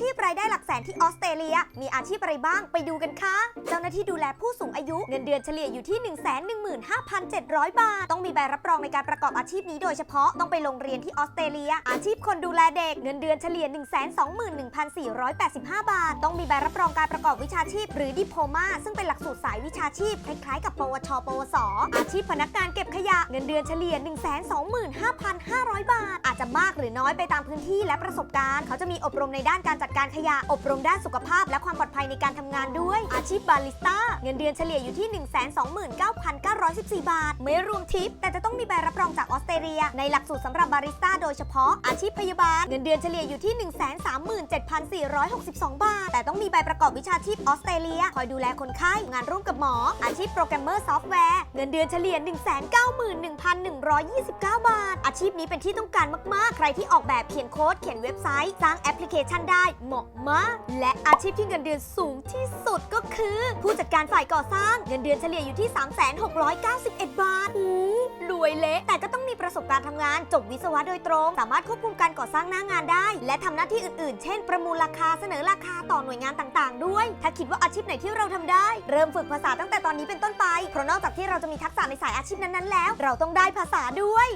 ชีพรายได้หลักแสนที่ออสเตรเลีย มีอาชีพอะไรบ้างไปดูกันค่ะ เจ้าหน้าที่ดูแลผู้สูงอายุเงินเดือนเฉลี่ยอยู่ที่ 115,700 บาท ต้องมีใบรับรองในการประกอบอาชีพนี้โดยเฉพาะต้องไปลงเรียนที่ออสเตรเลีย อาชีพคนดูแลเด็กเงินเดือนเฉลี่ย 121,485 บาท ต้องมีใบรับรองการประกอบวิชาชีพ หรือดิโพมาซึ่งเป็นหลักสูตรสายวิชาชีพคล้ายๆกับ ปวช ปวส อาชีพพนักงานเก็บขยะเงินเดือนเฉลี่ย 125,500 บาท อาจจะมากหรือน้อยไปตามพื้นที่และประสบการณ์ เขาจะมีอบรมในด้านการจัดการขยะ อบรมด้านสุขภาพ และความปลอดภัยในการทำงานด้วย อาชีพบาริสต้า เงินเดือนเฉลี่ยอยู่ที่ 129,914 บาท ไม่รวมทิป แต่จะต้องมีใบรับรองจากออสเตรเลีย ในหลักสูตรสำหรับบาริสต้าโดยเฉพาะ อาชีพพยาบาล เงินเดือนเฉลี่ยอยู่ที่ 137,462 บาท แต่ต้องมีใบประกอบวิชาชีพออสเตรเลีย คอยดูแลคนไข้ งานร่วมกับหมอ อาชีพโปรแกรมเมอร์ซอฟต์แวร์ เงินเดือนเฉลี่ย 191,129 บาท อาชีพนี้เป็นที่ต้องการมาก ๆ ใครที่ออกแบบเขียนโค้ด เขียนเว็บไซต์ สร้างแอปพลิเคชันได้เหมาะมาก และอาชีพที่เงินเดือนสูงที่สุดก็คือ ผู้จัดการฝ่ายก่อสร้างเงินเดือนเฉลี่ยอยู่ที่ 3,691 บาทหูรวยเละแต่ก็ต้องมีประสบการณ์ทำงาน จบวิศวะโดยตรง สามารถควบคุมการก่อสร้างหน้างานได้ และทำหน้าที่อื่นๆ เช่น ประมูลราคาเสนอราคาต่อหน่วยงานต่างๆ ด้วย ถ้าคิดว่าอาชีพไหนที่เราทำได้ เริ่มฝึกภาษาตั้งแต่ตอนนี้เป็นต้นไปเพราะนอกจากที่เราจะมีทักษะในสายอาชีพนั้นๆแล้ว เราต้องได้ภาษาด้วย